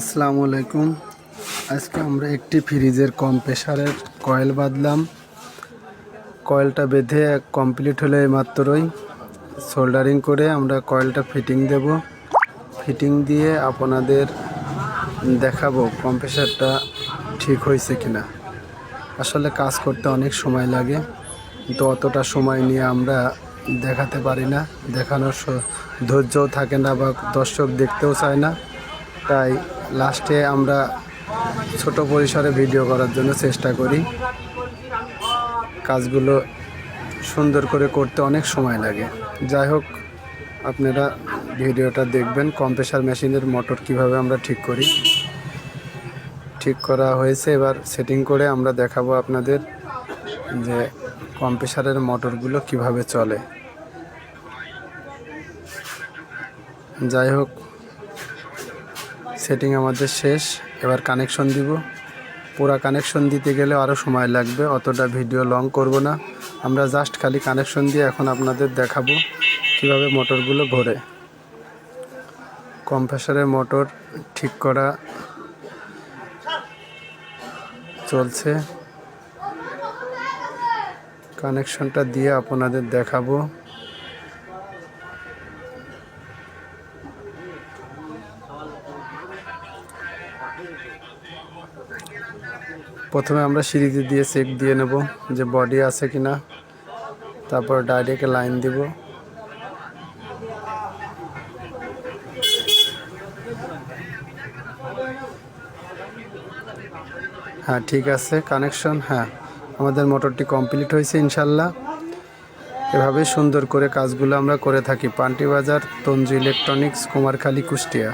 আসসালামু আলাইকুম। আজকে আমরা একটি ফ্রিজের কম প্রেশারের কয়েল বাঁধলাম। কয়েলটা বেঁধে কমপ্লিট হলে মাত্রই সোল্ডারিং করে আমরা কয়েলটা ফিটিং দেব। ফিটিং দিয়ে আপনাদের দেখাবো কম্প্রেসারটা ঠিক হয়েছে কিনা। আসলে কাজ করতে অনেক সময় লাগে, কিন্তু অতটা সময় নিয়ে আমরা দেখাতে পারি না। দেখানোর ধৈর্যও থাকে না বা দর্শক দেখতেও চায় না। তাই লাস্টে আমরা ছোট পরিসরে ভিডিও করার জন্য চেষ্টা করি। কাজগুলো সুন্দর করে করতে অনেক সময় লাগে। যাই হোক, আপনারা ভিডিওটা দেখবেন, কম্প্রেসার মেশিনের মোটর কীভাবে আমরা ঠিক করি। ঠিক করা হয়েছে, এবার সেটিং করে আমরা দেখাবো আপনাদের যে কম্প্রেসারের মোটরগুলো কীভাবে চলে। যাই হোক সেটিং আমাদের শেষ। এবার কানেকশন দিব। পুরা কানেকশন দিতে গেলে আরও সময় লাগবে। অতটা ভিডিও লং করব না। আমরা জাস্ট খালি কানেকশন দিয়ে এখন আপনাদের দেখাবো কীভাবে মোটরগুলো ঘোরে। কম্প্রেসারের মোটর ঠিক করা চলছে। কানেকশনটা দিয়ে আপনাদের দেখাবো। প্রথমে আমরা সিঁড়িতে দিয়ে চেক দিয়ে নেব যে বডি আছে কিনা। তারপর ডাইরেক্ট লাইন দিব। হ্যাঁ ঠিক আছে কানেকশন হ্যাঁ। আমাদের মোটরটি কমপ্লিট হয়েছে ইনশাল্লাহ। এভাবে সুন্দর করে কাজগুলো আমরা করে থাকি। পান্টি বাজার তঞ্জু ইলেকট্রনিক্স কুমারখালী, কুষ্টিয়া।